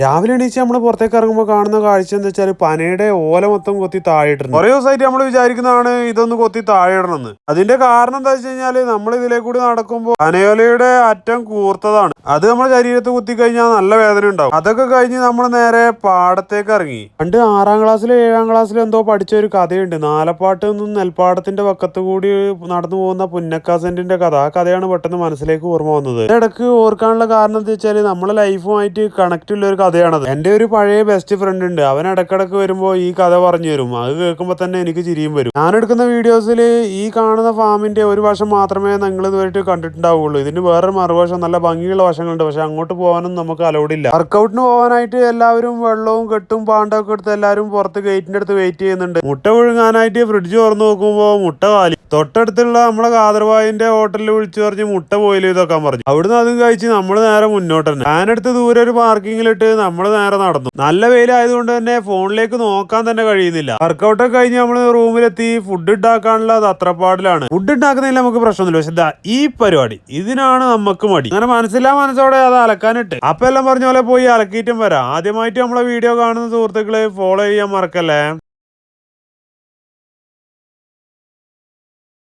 രാവിലെ എണീച്ച് നമ്മൾ പുറത്തേക്ക് ഇറങ്ങുമ്പോൾ കാണുന്ന കാഴ്ച എന്താ വെച്ചാൽ പനയുടെ ഓല മൊത്തം കൊത്തി താഴെ ഇട്ടിട്ടുണ്ട് കുറേ ദിവസമായിട്ട് നമ്മൾ വിചാരിക്കുന്നതാണ് ഇതൊന്ന് കൊത്തി താഴെ ഇടണമെന്ന് അതിന്റെ കാരണം എന്താ വെച്ച് കഴിഞ്ഞാൽ നമ്മൾ ഇതിലേക്കൂടി കൂടി നടക്കുമ്പോൾ പനയോലയുടെ അറ്റം കൂർത്തതാണ്. അത് നമ്മുടെ ശരീരത്ത് കുത്തി കഴിഞ്ഞാൽ നല്ല വേദന ഉണ്ടാവും. അതൊക്കെ കഴിഞ്ഞ് നമ്മൾ നേരെ പാടത്തേക്ക് ഇറങ്ങി. പണ്ട് ആറാം ക്ലാസ്സിലും ഏഴാം ക്ലാസ്സിലും എന്തോ പഠിച്ച ഒരു കഥയുണ്ട്. നാലപ്പാട്ട് നിന്നും നെൽപ്പാടത്തിന്റെ പക്കത്ത് കൂടി നടന്നു പോകുന്ന പുന്നക്കാസെന്റിന്റെ കഥ. ആ കഥയാണ് പെട്ടെന്ന് മനസ്സിലേക്ക് ഓർമ്മ വന്നത്. ഇടയ്ക്ക് ഓർക്കാനുള്ള കാരണം എന്താ വെച്ചാൽ നമ്മുടെ ലൈഫുമായിട്ട് കണക്ട് ഉള്ള ഒരു കഥയാണത്. എന്റെ ഒരു പഴയ ബെസ്റ്റ് ഫ്രണ്ട് ഉണ്ട്. അവൻ ഇടക്കിടക്ക് വരുമ്പോൾ ഈ കഥ പറഞ്ഞു തരും. അത് കേൾക്കുമ്പോൾ തന്നെ എനിക്ക് ചിരിയും വരും. ഞാൻ എടുക്കുന്ന വീഡിയോസിൽ ഈ കാണുന്ന ഫാമിന്റെ ഒരു വശം മാത്രമേ നിങ്ങൾ ഇതുവരെയായിട്ട് കണ്ടിട്ടുണ്ടാവുള്ളൂ ഇതിന് വേറൊരു മറുവശം നല്ല ഭംഗിയുള്ള വശങ്ങളുണ്ട്. പക്ഷെ അങ്ങോട്ട് പോകാനും നമുക്ക് അലൗഡ് ഇല്ല. വർക്കൗട്ടിന് പോകാനായിട്ട് എല്ലാവരും വെള്ളവും കെട്ടും പാണ്ടൊക്കെ എടുത്ത് എല്ലാവരും പുറത്ത് ഗേറ്റിന്റെ അടുത്ത് വെയിറ്റ് ചെയ്യുന്നുണ്ട്. മുട്ട പുഴുങ്ങാനായിട്ട് ഫ്രിഡ്ജ് തുറന്നു നോക്കുമ്പോൾ മുട്ട കാലി തൊട്ടടുത്തുള്ള നമ്മളെ കാതർവായിന്റെ ഹോട്ടലിൽ വിളിച്ചു പറഞ്ഞ് മുട്ട പോയില്ല ഇതൊക്കാൻ പറഞ്ഞു. അവിടുന്ന് അതും കഴിച്ച് നമ്മൾ നേരെ മുന്നോട്ട് തന്നെ. ഞാനെടുത്ത് ദൂരെ ഒരു പാർക്കിങ്ങിലിട്ട് നമ്മൾ നേരെ നടന്നു. നല്ല വെയിലായതുകൊണ്ട് തന്നെ ഫോണിലേക്ക് നോക്കാൻ തന്നെ കഴിയുന്നില്ല. വർക്കൗട്ട് ഒക്കെ കഴിഞ്ഞ് നമ്മൾ റൂമിലെത്തി. ഫുഡ് ഉണ്ടാക്കാനുള്ള അത് അത്രപ്പാടിലാണ്. ഫുഡ് ഉണ്ടാക്കുന്നതിൽ നമുക്ക് പ്രശ്നമൊന്നുമില്ല. പക്ഷെ എന്താ ഈ പരിപാടി ഇതിനാണ് നമുക്ക് മടി. അങ്ങനെ മനസ്സിലാ മനസ്സോടെ അത് അലക്കാനിട്ട്. അപ്പൊ എല്ലാം പറഞ്ഞ പോലെ പോയി അലക്കിയിട്ടും വരാം. ആദ്യമായിട്ട് നമ്മളെ വീഡിയോ കാണുന്ന സുഹൃത്തുക്കളെ ഫോളോ ചെയ്യാൻ മറക്കല്ലേ?